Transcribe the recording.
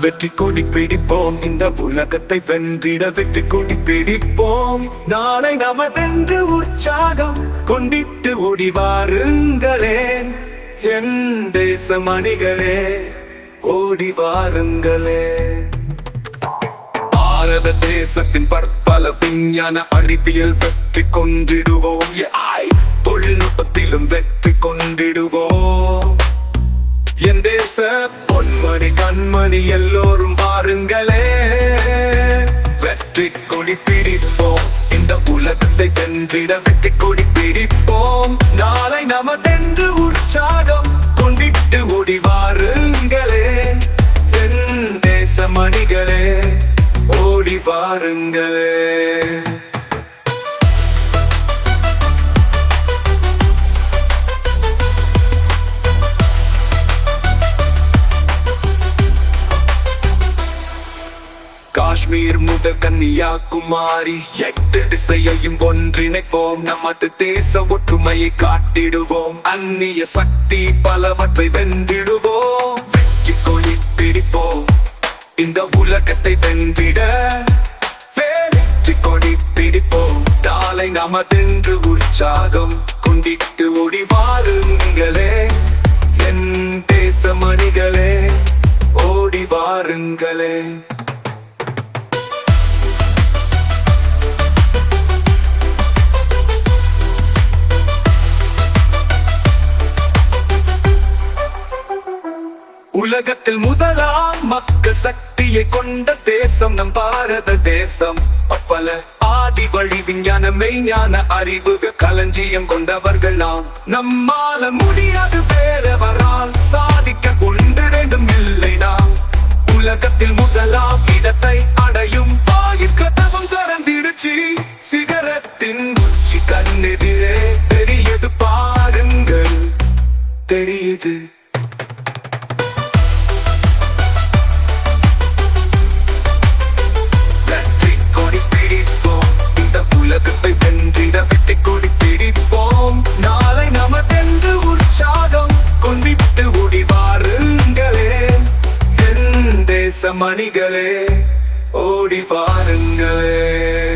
வெற்றி கொடி பிடிப்போம். இந்த உலகத்தை வென்றிட வெற்றி கொடி பிடிப்போம். நாளை நமதென்று உற்சாகம் கொண்டிட்டு ஓடி வாருங்களேன். என் தேச மணிகளே ஓடி வாருங்களே பாரத தேசத்தின் பற்பல விஞ்ஞான அறிவியல் வெற்றி கொண்டிடுவோம். தொழில்நுட்பத்திலும் வெற்றி கொண்டிடுவோம். என் தேச பொன்மணி கண்மணி எல்லோரும் வாருங்களே. வெற்றி கொடி பிடிப்போம். இந்த உலகத்தை வென்றிட வெற்றி கொடி பிடிப்போம். நாளை நமதென்று உற்சாகம் கொண்டிட்டு ஓடி தேடி பாருங்களே காஷ்மீர் முதல் கன்னியாகுமாரி எட்டு திசையையும் ஒன்றிணைப்போம். நமது தேச ஒற்றுமையை காட்டிடுவோம். அந்நிய சக்தி பலவற்றை வென்றிடுவோம். நமதென்று உற்சாகம் கொண்டிட்டு ஓடி வாருங்களே. என் தேச மணிகளே ஓடி வாருங்களே. உலகத்தில் முதலாம் மக்கள் சக்தியை கொண்ட தேசம் நம் பாரத தேசம். பல ஆதி வழி விஞ்ஞான மெய்ஞான அறிவு களஞ்சியம் கொண்டவர்கள் நாம். நம்மால முடியாது வேறவரால் சாதிக்க ஒன்று ரெண்டும் இல்லை நாம். உலகத்தில் முதலாம் இடத்தை அடையும் வாயிற்கதவும் திறந்திடுச்சு. சிகரத்தின் உச்சி கண்ணெதிரே தெரியுது பாருங்கள். தெரியுது. மணிகளே ஓடி பாருங்களே